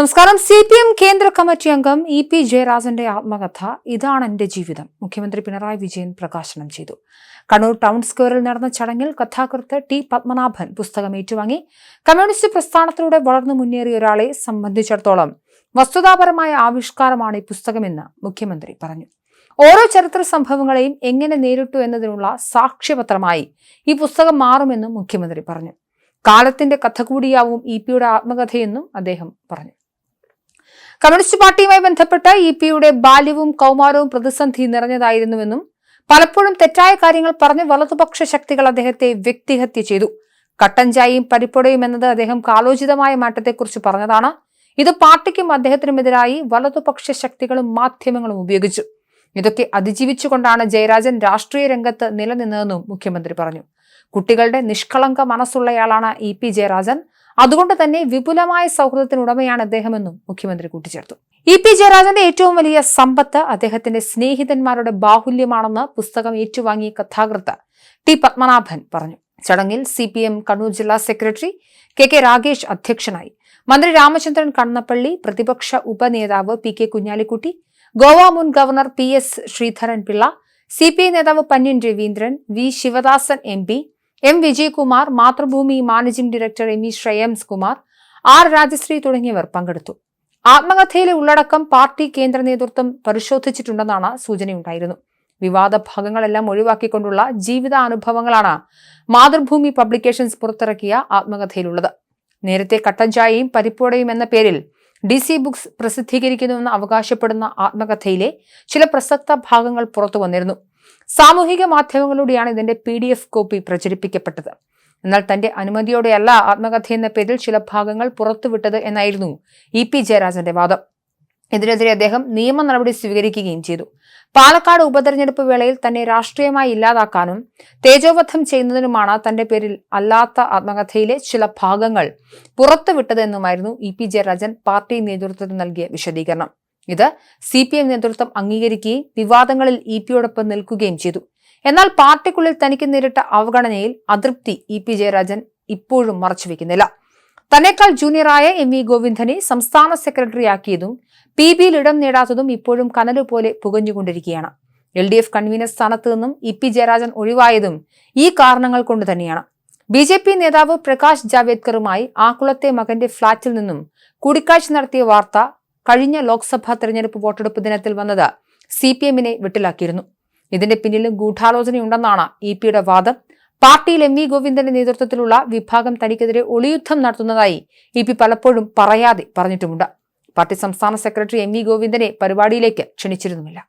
നമസ്കാരം. C P M കേന്ദ്ര committee അംഗം ഇ പി ജയരാജന്റെ ആത്മകഥ. ഇതാണ് എന്റെ ജീവിതം. മുഖ്യമന്ത്രി പിണറായി വിജയൻ പ്രകാശനം ചെയ്തു. കണ്ണൂർ ടൗൺ സ്ക്വയറിൽ നടന്ന ചടങ്ങിൽ കഥാകൃത്ത് ടി പത്മനാഭൻ പുസ്തകം ഏറ്റുവാങ്ങി. കമ്മ്യൂണിസ്റ്റ് പ്രസ്ഥാനത്തിലൂടെ വളർന്നു മുന്നേറിയ ഒരാളെ സംബന്ധിച്ചിടത്തോളം വസ്തുതാപരമായ ആവിഷ്കാരമാണ് ഈ പുസ്തകമെന്ന് മുഖ്യമന്ത്രി പറഞ്ഞു. ഓരോ ചരിത്ര സംഭവങ്ങളെയും എങ്ങനെ നേരിട്ടു എന്നതിനുള്ള സാക്ഷ്യപത്രമായി ഈ പുസ്തകം മാറുമെന്നും മുഖ്യമന്ത്രി പറഞ്ഞു. കാലത്തിന്റെ കഥ കൂടിയാവും ഇ പിയുടെ ആത്മകഥയെന്നും അദ്ദേഹം പറഞ്ഞു. കമ്മ്യൂണിസ്റ്റ് പാർട്ടിയുമായി ബന്ധപ്പെട്ട് ഇ പിയുടെ ബാല്യവും കൗമാരവും പ്രതിസന്ധി നിറഞ്ഞതായിരുന്നുവെന്നും പലപ്പോഴും തെറ്റായ കാര്യങ്ങൾ പറഞ്ഞ് വലതുപക്ഷ ശക്തികൾ അദ്ദേഹത്തെ വ്യക്തിഹത്യ ചെയ്തു. കട്ടൻചായയും പരിപ്പുടയും എന്നത് അദ്ദേഹം കാലോചിതമായ മാറ്റത്തെക്കുറിച്ച് പറഞ്ഞതാണ്. ഇത് പാർട്ടിക്കും അദ്ദേഹത്തിനുമെതിരായി വലതുപക്ഷ ശക്തികളും മാധ്യമങ്ങളും ഉപയോഗിച്ചു. ഇതൊക്കെ അതിജീവിച്ചുകൊണ്ടാണ് ജയരാജൻ രാഷ്ട്രീയ രംഗത്ത് നിലനിന്നതെന്നും മുഖ്യമന്ത്രി പറഞ്ഞു. കുട്ടികളുടെ നിഷ്കളങ്ക മനസ്സുള്ളയാളാണ് ഇ പി ജയരാജൻ. അതുകൊണ്ട് തന്നെ വിപുലമായ സൗഹൃദത്തിനുടമയാണ് അദ്ദേഹമെന്നും മുഖ്യമന്ത്രി കൂട്ടിച്ചേർത്തു. ഇ പി ജയരാജന്റെ ഏറ്റവും വലിയ സമ്പത്ത് അദ്ദേഹത്തിന്റെ സ്നേഹിതന്മാരുടെ ബാഹുല്യമാണെന്ന് പുസ്തകം ഏറ്റുവാങ്ങിയ കഥാകൃത്ത് ടി പത്മനാഭൻ പറഞ്ഞു. ചടങ്ങിൽ സി പി എം കണ്ണൂർ ജില്ലാ സെക്രട്ടറി കെ കെ രാഗേഷ് അധ്യക്ഷനായി. മന്ത്രി രാമചന്ദ്രൻ കണ്ണപ്പള്ളി പ്രതിപക്ഷ ഉപനേതാവ് പി കെ കുഞ്ഞാലിക്കുട്ടി ഗോവ മുൻ governor P S Sreedharan Pillai C P I നേതാവ് Panniyan Raveendran V Sivadasan M P M Vijayakumar Mathrubhumi managing director M E Shreyams Kumar R Rajasree തുടങ്ങിയവർ പങ്കെടുത്തു. ആത്മകഥയിലെ ഉള്ളടക്കം പാർട്ടി കേന്ദ്ര നേതൃത്വം പരിശോധിച്ചിട്ടുണ്ടെന്നാണ് സൂചനയുണ്ടായിരുന്നു. വിവാദ ഭാഗങ്ങളെല്ലാം ഒഴിവാക്കിക്കൊണ്ടുള്ള ജീവിതാനുഭവങ്ങളാണ് മാതൃഭൂമി പബ്ലിക്കേഷൻസ് പുറത്തിറക്കിയ ആത്മകഥയിലുള്ളത്. നേരത്തെ കട്ടഞ്ചായയും പരിപ്പോടയും എന്ന പേരിൽ ഡി സി ബുക്സ് പ്രസിദ്ധീകരിക്കുന്നുവെന്ന് അവകാശപ്പെടുന്ന ആത്മകഥയിലെ ചില പ്രസക്ത ഭാഗങ്ങൾ പുറത്തു വന്നിരുന്നു സാമൂഹിക മാധ്യമങ്ങളിലൂടെയാണ് ഇതിന്റെ പി ഡി എഫ് കോപ്പി പ്രചരിപ്പിക്കപ്പെട്ടത്. എന്നാൽ തന്റെ അനുമതിയോടെയല്ല ആത്മകഥ എന്ന പേരിൽ ചില ഭാഗങ്ങൾ പുറത്തുവിട്ടത് എന്നായിരുന്നു ഇ പി ജയരാജന്റെ വാദം. ഇതിനെതിരെ അദ്ദേഹം നിയമ നടപടി സ്വീകരിക്കുകയും ചെയ്തു. പാലക്കാട് ഉപതെരഞ്ഞെടുപ്പ് വേളയിൽ തന്നെ രാഷ്ട്രീയമായി ഇല്ലാതാക്കാനും തേജോവധം ചെയ്യുന്നതിനുമാണ് തന്റെ പേരിൽ അല്ലാത്ത ആത്മകഥയിലെ ചില ഭാഗങ്ങൾ പുറത്തുവിട്ടതെന്നുമായിരുന്നു ഇ പി ജയരാജൻ പാർട്ടി നേതൃത്വത്തിന് നൽകിയ വിശദീകരണം. ഇത് സി പി എം നേതൃത്വം അംഗീകരിക്കുകയും വിവാദങ്ങളിൽ ഇ പിയോടൊപ്പം നിൽക്കുകയും ചെയ്തു. എന്നാൽ പാർട്ടിക്കുള്ളിൽ തനിക്ക് നേരിട്ട അവഗണനയിൽ അതൃപ്തി ഇ പി ജയരാജൻ ഇപ്പോഴും മറച്ചുവെക്കുന്നില്ല. തന്നെക്കാൾ ജൂനിയറായ എം വി ഗോവിന്ദനെ സംസ്ഥാന സെക്രട്ടറിയാക്കിയതും പി ബിയിൽ ഇടം നേടാത്തതും ഇപ്പോഴും കനലുപോലെ പുകഞ്ഞുകൊണ്ടിരിക്കുകയാണ്. എൽ ഡി എഫ് കൺവീനർ സ്ഥാനത്ത് നിന്നും ഇ പി ജയരാജൻ ഒഴിവായതും ഈ കാരണങ്ങൾ കൊണ്ട് തന്നെയാണ്. ബി ജെ പി നേതാവ് പ്രകാശ് ജാവേദ്കറുമായി ആക്കുളത്തെ മകന്റെ ഫ്ളാറ്റിൽ നിന്നും കൂടിക്കാഴ്ച നടത്തിയ വാർത്ത കഴിഞ്ഞ ലോക്സഭാ തെരഞ്ഞെടുപ്പ് വോട്ടെടുപ്പ് ദിനത്തിൽ വന്നത് സി പി എമ്മിനെ വിട്ടിലാക്കിയിരുന്നു. ഇതിന്റെ പിന്നിലും ഗൂഢാലോചനയുണ്ടെന്നാണ് ഇ പിയുടെ വാദം. പാർട്ടിയിൽ എം വി ഗോവിന്ദന്റെ നേതൃത്വത്തിലുള്ള വിഭാഗം തനിക്കെതിരെ ഒളിയുദ്ധം നടത്തുന്നതായി ഇ പി പലപ്പോഴും പറയാതെ പറഞ്ഞിട്ടുമുണ്ട്. പാർട്ടി സംസ്ഥാന സെക്രട്ടറി എം വി ഗോവിന്ദനെ പരിപാടിയിലേക്ക് ക്ഷണിച്ചിരുന്നുമില്ല.